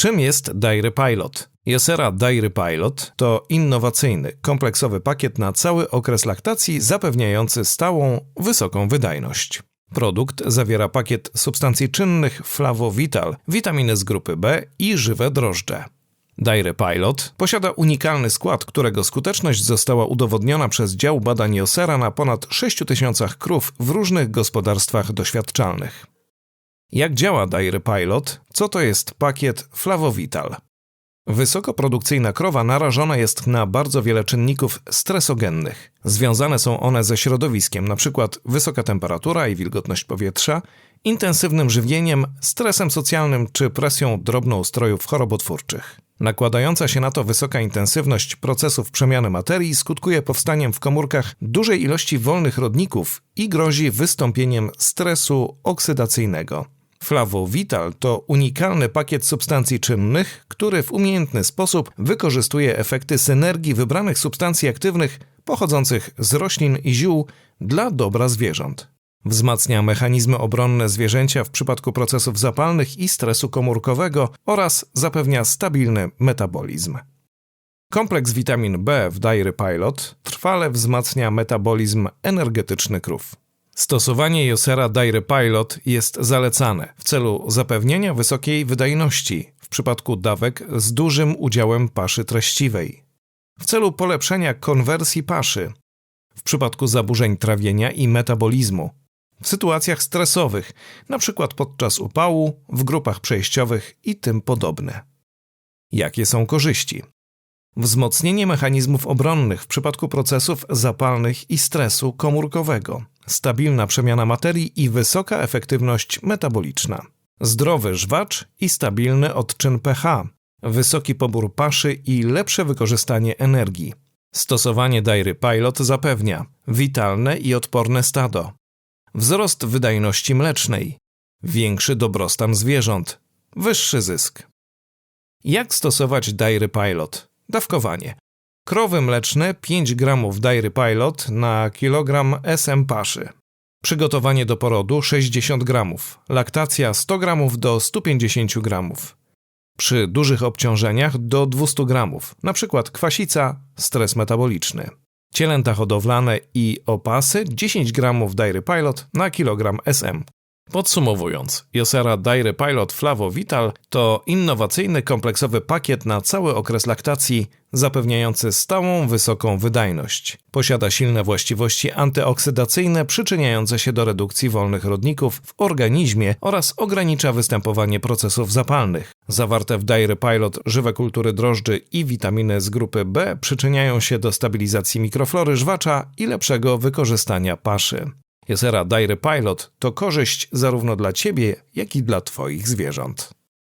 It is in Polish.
Czym jest Dairy Pilot? Jesera Dairy Pilot to innowacyjny, kompleksowy pakiet na cały okres laktacji zapewniający stałą, wysoką wydajność. Produkt zawiera pakiet substancji czynnych Flavovital, witaminy z grupy B i żywe drożdże. Dairy Pilot posiada unikalny skład, którego skuteczność została udowodniona przez dział badań Josera na ponad 6000 krów w różnych gospodarstwach doświadczalnych. Jak działa Dairy Pilot? Co to jest pakiet Flavovital? Wysokoprodukcyjna krowa narażona jest na bardzo wiele czynników stresogennych. Związane są one ze środowiskiem, np. wysoka temperatura i wilgotność powietrza, intensywnym żywieniem, stresem socjalnym czy presją drobnoustrojów chorobotwórczych. Nakładająca się na to wysoka intensywność procesów przemiany materii skutkuje powstaniem w komórkach dużej ilości wolnych rodników i grozi wystąpieniem stresu oksydacyjnego. Flavovital to unikalny pakiet substancji czynnych, który w umiejętny sposób wykorzystuje efekty synergii wybranych substancji aktywnych pochodzących z roślin i ziół dla dobra zwierząt. Wzmacnia mechanizmy obronne zwierzęcia w przypadku procesów zapalnych i stresu komórkowego oraz zapewnia stabilny metabolizm. Kompleks witamin B w Dairy Pilot trwale wzmacnia metabolizm energetyczny krów. Stosowanie Josera Dairy Pilot jest zalecane w celu zapewnienia wysokiej wydajności w przypadku dawek z dużym udziałem paszy treściwej, w celu polepszenia konwersji paszy w przypadku zaburzeń trawienia i metabolizmu, w sytuacjach stresowych, np. podczas upału, w grupach przejściowych i tym podobne. Jakie są korzyści? Wzmocnienie mechanizmów obronnych w przypadku procesów zapalnych i stresu komórkowego, stabilna przemiana materii i wysoka efektywność metaboliczna. Zdrowy żwacz i stabilny odczyn pH, wysoki pobór paszy i lepsze wykorzystanie energii. Stosowanie Dairy Pilot zapewnia witalne i odporne stado, wzrost wydajności mlecznej, większy dobrostan zwierząt, wyższy zysk. Jak stosować Dairy Pilot? Dawkowanie. Krowy mleczne 5 g Dairy Pilot na kilogram SM paszy. Przygotowanie do porodu 60 g. Laktacja 100 g do 150 g. Przy dużych obciążeniach do 200 g, np. kwasica, stres metaboliczny. Cielęta hodowlane i opasy 10 g Dairy Pilot na kilogram SM. Podsumowując, Josera Dairy Pilot Flavo Vital to innowacyjny kompleksowy pakiet na cały okres laktacji, zapewniający stałą, wysoką wydajność. Posiada silne właściwości antyoksydacyjne przyczyniające się do redukcji wolnych rodników w organizmie oraz ogranicza występowanie procesów zapalnych. Zawarte w Dairy Pilot żywe kultury drożdży i witaminy z grupy B przyczyniają się do stabilizacji mikroflory żwacza i lepszego wykorzystania paszy. Jesera Dairy Pilot to korzyść zarówno dla Ciebie, jak i dla Twoich zwierząt.